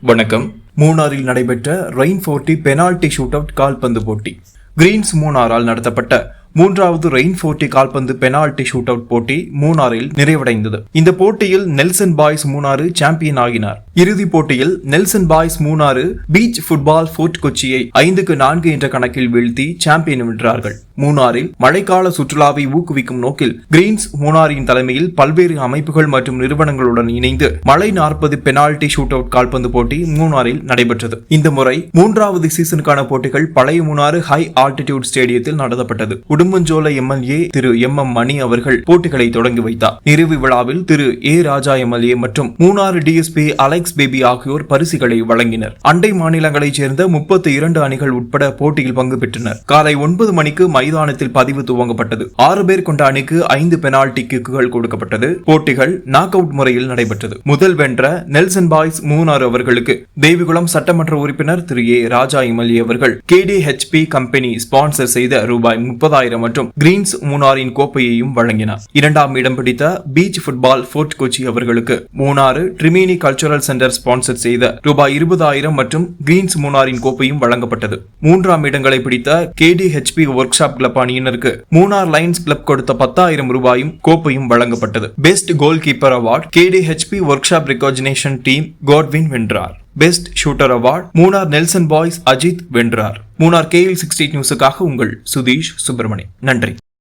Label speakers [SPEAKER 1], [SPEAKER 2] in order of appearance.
[SPEAKER 1] வணக்கம். மூணாறில் நடைபெற்ற rain forty penalty shoot out கால்பந்து போட்டி. கிரீன்ஸ் மூணாறால் நடத்தப்பட்ட மூன்றாவது ரெயின் ஃபோர்ட்டி கால்பந்து பெனால்டி ஷூட் அவுட் போட்டி மூணாரில் நிறைவடைந்தது. இந்த போட்டியில் நெல்சன் பாய்ஸ் மூணாறு சாம்பியன் ஆகினார். இறுதிப் போட்டியில் Nelson boys Munnar beach football fort கொச்சியை ஐந்துக்கு நான்கு என்ற கணக்கில் வீழ்த்தி சாம்பியன் வென்றார்கள். மூணாறில் மழைக்கால சுற்றுலாவை ஊக்குவிக்கும் நோக்கில் கிரீன்ஸ் மூணாரின் தலைமையில் பல்வேறு அமைப்புகள் மற்றும் நிறுவனங்களுடன் இணைந்து மழை நாற்பது பெனால்டி ஷூட் அவுட் கால்பந்து போட்டி மூணாறில் நடைபெற்றது. இந்த முறை மூன்றாவது சீசனுக்கான போட்டிகள் பழைய மூணாறு ஹை ஆல்டிடியூட் ஸ்டேடியத்தில் நடத்தப்பட்டது. Udumbanchola MLA Thiru M M Mani அவர்கள் போட்டிகளை தொடங்கி வைத்தார். நிறைவு விழாவில் திரு ஏ ராஜா எம்எல்ஏ மற்றும் மூணாறு டிஎஸ்பி அலெக்ஸ் பேபி ஆகியோர் பரிசுகளை வழங்கினர். அண்டை மாநிலங்களைச் சேர்ந்த முப்பத்தி இரண்டு அணிகள் உட்பட போட்டியில் பங்கு பெற்றனர். காலை ஒன்பது மணிக்கு மைதானத்தில் பதிவு துவங்கப்பட்டது. ஆறு பேர் கொண்ட அணிக்கு ஐந்து பெனால்டி கிக்குகள் கொடுக்கப்பட்டது. போட்டிகள் நாக் அவுட் முறையில் நடைபெற்றது. முதல் வென்ற நெல்சன் பாய்ஸ் மூனார் அவர்களுக்கு தேவிகுளம் சட்டமன்ற உறுப்பினர் திரு ஏ ராஜா எம்எல்ஏ அவர்கள் கேடிஹெச்பி கம்பெனி ஸ்பான்சர் செய்த ரூபாய் முப்பதாயிரம் மற்றும் கிரீன்ஸ் மூணாரின் கோப்பையையும் வழங்கினார். இரண்டாம் இடம் பிடித்த பீச் ஃபுட்பால் ஃபோர்ட் கொச்சி அவர்களுக்கு மூணாறு ட்ரிமினி கல்ச்சுரல் சென்டர் சென்டர் ஸ்பான்சர் செய்த ரூபாய் இருபதாயிரம் மற்றும் கிரீன்ஸ் மூனாரின் கோப்பையும் வழங்கப்பட்டது. மூன்றாம் இடங்களை பிடித்த கேடிஹெச்பி ஒர்க் ஷாப் கிளப் அணியினருக்கு மூணார் லைன்ஸ் கிளப் கொடுத்த பத்தாயிரம் ரூபாயும் கோப்பையும் வழங்கப்பட்டது. Best goalkeeper award KDHP workshop recognition team Godwin வென்றார். Best shooter award Munnar Nelson boys Ajith வென்றார். மூணார் கேஎல் சிக்ஸ்டி நியூஸுக்காக உங்கள் சுதீஷ் சுப்பிரமணி நன்றி.